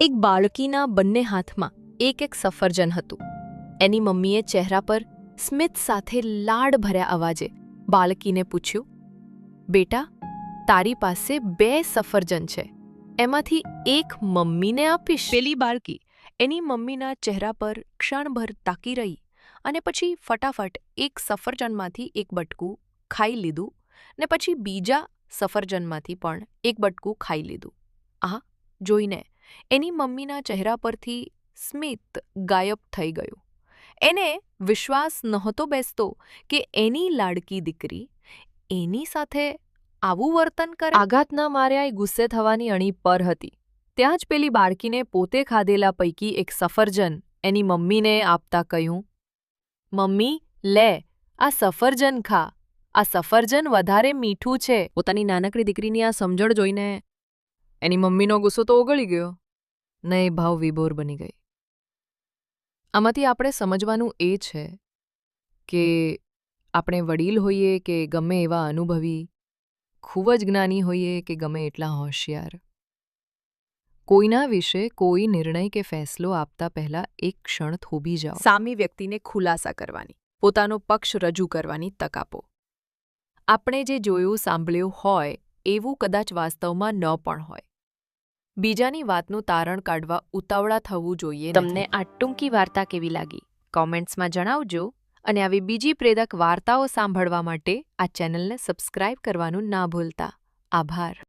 એક બાળકીના બંને હાથમાં એક એક સફરજન હતું. એની મમ્મીએ ચહેરા પર સ્મિત સાથે લાડ ભર્યા અવાજે બાળકીને પૂછ્યું, બેટા, તારી પાસે બે સફરજન છે. એમાંથી એક મમ્મીને આપીશ. પેલી બાળકી એની મમ્મીના ચહેરા પર ક્ષણભર તાકી રહી અને પછી ફટાફટ એક સફરજનમાંથી એક બટકું ખાઈ લીધું ને પછી બીજા સફરજનમાંથી પણ એક બટકું ખાઈ લીધું. આ જોઈને એની મમ્મીના ચહેરા પરથી સ્મિત ગાયબ થઈ ગયું. એને વિશ્વાસ નહોતો બેસતો કે એની લાડકી દીકરી એની સાથે આવું વર્તન કરે. આઘાતના માર્યા એ ગુસ્સે થવાની અણી પર હતી. ત્યાં જ પેલી બાળકીને પોતે ખાધેલા પૈકી એક સફરજન એની મમ્મીને આપતા કહ્યું મમ્મી લે આ સફરજન ખા. આ સફરજન વધારે મીઠું છે. પોતાની નાનકડી દીકરીની આ સમજણ જોઈને એની મમ્મીનો ગુસ્સો તો ઓગળી ગયો. ને એ ભાવ વિભોર બની ગઈ. આમાંથી આપણે સમજવાનું એ છે કે આપણે વડીલ હોઈએ કે ગમે એવા અનુભવી, ખૂબ જ જ્ઞાની હોઈએ કે ગમે એટલા હોશિયાર. કોઈના વિશે કોઈ નિર્ણય કે ફેસલો આપતા પહેલા એક ક્ષણ થોભી જાઓ. સામી વ્યક્તિને ખુલાસા કરવાની, પોતાનો પક્ષ રજૂ કરવાની તક આપો. આપણે જે જોયું, સાંભળ્યું હોય, એવું કદાચ વાસ્તવમાં ન પણ હોય. બીજાની વાતનું તારણ કાઢવા ઉતાવળા થવું જોઈએ તમને આ ટૂંકી વાર્તા કેવી લાગી? કોમેન્ટ્સમાં જણાવજો અને આવી બીજી પ્રેરક વાર્તાઓ સાંભળવા માટે આ ચેનલને સબસ્ક્રાઇબ કરવાનું ના ભૂલતા. આભાર.